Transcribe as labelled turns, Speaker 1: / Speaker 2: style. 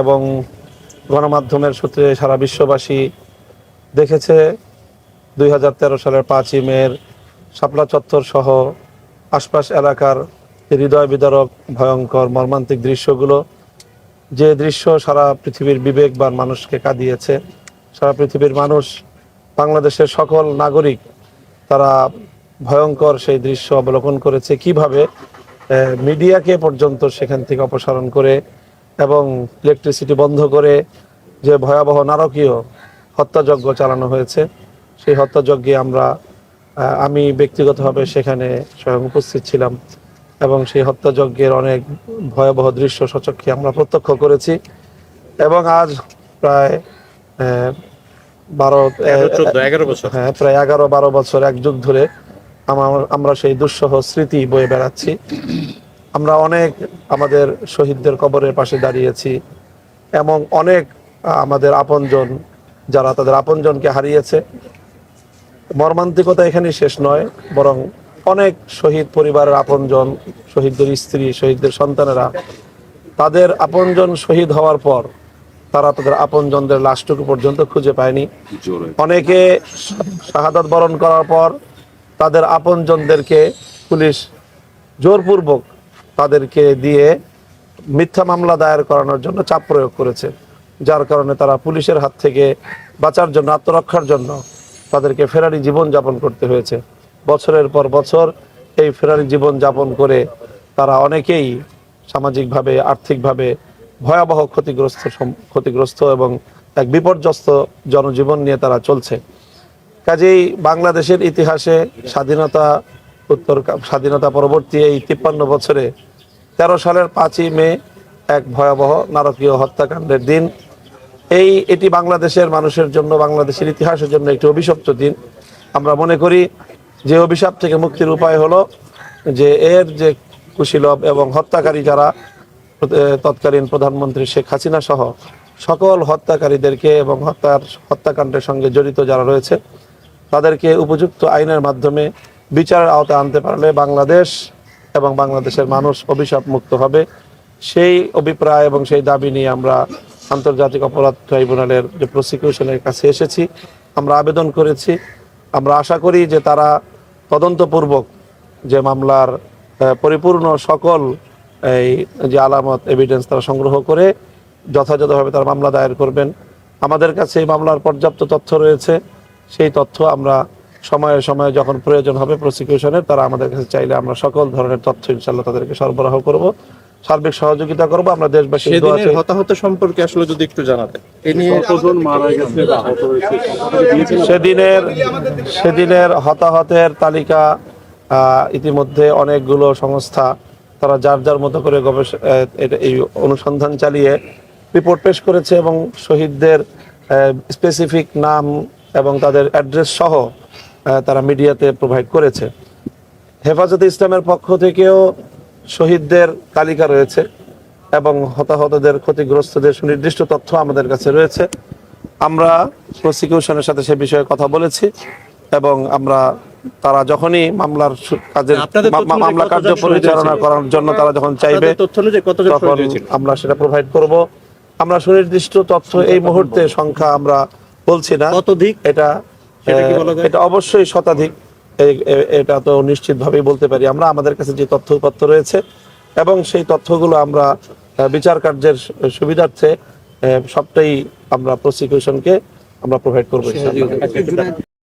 Speaker 1: এবং গণমাধ্যমের সূত্রে সারা বিশ্ববাসী দেখেছে, দুই হাজার তেরো সালের পাঁচই মের শাপলা চত্বর সহ আশপাশ এলাকার হৃদয় বিদারক, ভয়ঙ্কর, মর্মান্তিক দৃশ্যগুলো যে দৃশ্য সারা পৃথিবীর বিবেকবান মানুষকে কাঁদিয়েছে, সারা পৃথিবীর মানুষ, বাংলাদেশের সকল নাগরিক, তারা ভয়ঙ্কর সেই দৃশ্য অবলোকন করেছে। কীভাবে মিডিয়াকে পর্যন্ত সেখান থেকে অপসারণ করে এবং ইলেকট্রিসিটি বন্ধ করে যে ভয়াবহ নারকীয় হত্যাযজ্ঞ চালানো হয়েছে সেই হত্যাযজ্ঞে আমরা আমি ব্যক্তিগতভাবে সেখানে স্বয়ং উপস্থিত ছিলাম এবং সেই হত্যাযজ্ঞের অনেক ভয়াবহ দৃশ্য সচক্ষে আমরা প্রত্যক্ষ করেছি এবং আজ প্রায় বারো
Speaker 2: এগারো বছর।
Speaker 1: হ্যাঁ প্রায় এগারো বারো বছর এক যুগ ধরে আমার- আমরা সেই দুঃসহ স্মৃতি বয়ে বেড়াচ্ছি। আমরা অনেক আমাদের শহীদদের কবরের পাশে দাঁড়িয়েছি এবং অনেক আমাদের আপনজন যারা তাদের আপনজনকে হারিয়েছে। মর্মান্তিকতা এখানে শেষ নয়, বরং অনেক শহীদ পরিবারের আপনজন, শহীদদের স্ত্রী, শহীদদের সন্তানেরা তাদের আপনজন শহীদ হওয়ার পর তারা তাদের আপনজনদের লাশটুকু পর্যন্ত খুঁজে পায়নি। অনেকে শাহাদাত বরণ করার পর তাদের আপনজনদেরকে পুলিশ জোরপূর্বক তাদেরকে দিয়ে মিথ্যা মামলা দায়ের করানোর জন্য চাপ প্রয়োগ করেছে। যার কারণে তারা পুলিশের হাত থেকে বাঁচার জন্য, আত্মরক্ষার জন্য তাদেরকে ফেরারি জীবন যাপন করতে হয়েছে। বছরের পর বছর এই ফেরারি জীবন যাপন করে তারা অনেকেই সামাজিকভাবে, আর্থিকভাবে ভয়াবহ ক্ষতিগ্রস্ত ক্ষতিগ্রস্ত এবং এক বিপর্যস্ত জনজীবন নিয়ে তারা চলছে। কাজেই বাংলাদেশের ইতিহাসে স্বাধীনতা উত্তর স্বাধীনতা পরবর্তী এই তিপ্পান্ন বছরে তেরো সালের পাঁচই মে এক ভয়াবহ নারকীয় হত্যাকাণ্ডের দিন। এই, এটি বাংলাদেশের মানুষের জন্য, বাংলাদেশের ইতিহাসের জন্য একটি অভিশপ্ত দিন। আমরা মনে করি যে অভিশাপ থেকে মুক্তির উপায় হলো যে এর যে কুশীলভ এবং হত্যাকারী যারা তৎকালীন প্রধানমন্ত্রী শেখ হাসিনা সহ সকল হত্যাকারীদেরকে এবং হত্যার হত্যাকাণ্ডের সঙ্গে জড়িত যারা রয়েছে, তাদেরকে উপযুক্ত আইনের মাধ্যমে বিচারের আওতায় আনতে পারলে বাংলাদেশ এবং বাংলাদেশের মানুষ অভিশাপ মুক্ত হবে। সেই অভিপ্রায় এবং সেই দাবি নিয়ে আমরা আন্তর্জাতিক অপরাধ ট্রাইব্যুনালের যে প্রসিকিউশনের কাছে এসেছি, আমরা আবেদন করেছি। আমরা আশা করি যে তারা তদন্তপূর্বক যে মামলার পরিপূর্ণ সকল, এই যে আলামত এভিডেন্স তারা সংগ্রহ করে যথাযথভাবে তারা মামলা দায়ের করবেন। আমাদের কাছে এই মামলার পর্যাপ্ত তথ্য রয়েছে। সেই তথ্য আমরা সময়ে সময়ে যখন প্রয়োজন হবে প্রসিকিউশনের তারা আমাদের কাছে চাইলে আমরা সকল ধরনের তথ্য ইনশাল্লাহ তাদেরকে সরবরাহ করব সার্বিক সহযোগিতা করব আমরা দেশবাসী
Speaker 2: হতাহত সম্পর্কে আসলে যদি একটু জানাতেন। এ নিয়ে
Speaker 3: কতজন মারা গেছে বা আহত হয়েছে?
Speaker 1: সেদিনের সেদিনের হতাহতের তালিকা ইতিমধ্যে অনেকগুলো সংস্থা তারা যার যার মতো করে গবেষণা এই অনুসন্ধান চালিয়ে রিপোর্ট পেশ করেছে এবং শহীদদের স্পেসিফিক নাম এবং তাদের অ্যাড্রেস সহ তারা মিডিয়াতে প্রোভাইড করেছে। হেফাজতে ইসলামের পক্ষ থেকেও শহীদদের তালিকা রয়েছে এবং হতাহতদের ক্ষতিগ্রস্তদের সুনির্দিষ্ট তথ্য আমাদের কাছে রয়েছে। আমরা প্রসিকিউশনের সাথে সে বিষয়ে কথা বলেছি এবং আমরা তারা যখনই মামলার কাজের মামলা কার্য পরিচালনা করার জন্য তারা যখন চাইবে তখন আমরা সেটা প্রোভাইড করব। আমরা সুনির্দিষ্ট তথ্য এই মুহূর্তে সংখ্যা আমরা বলছি না? এটা এটা অবশ্যই শতাধিক। এটা তো নিশ্চিতভাবেই বলতে পারি। আমরা আমাদের কাছে যে তথ্য উপাত্ত রয়েছে এবং সেই তথ্যগুলো আমরা আহ, বিচার কার্যের সুবিধার্থে আহ, সবটাই আমরা প্রসিকিউশনকে আমরা প্রোভাইড করব ইনশাআল্লাহ।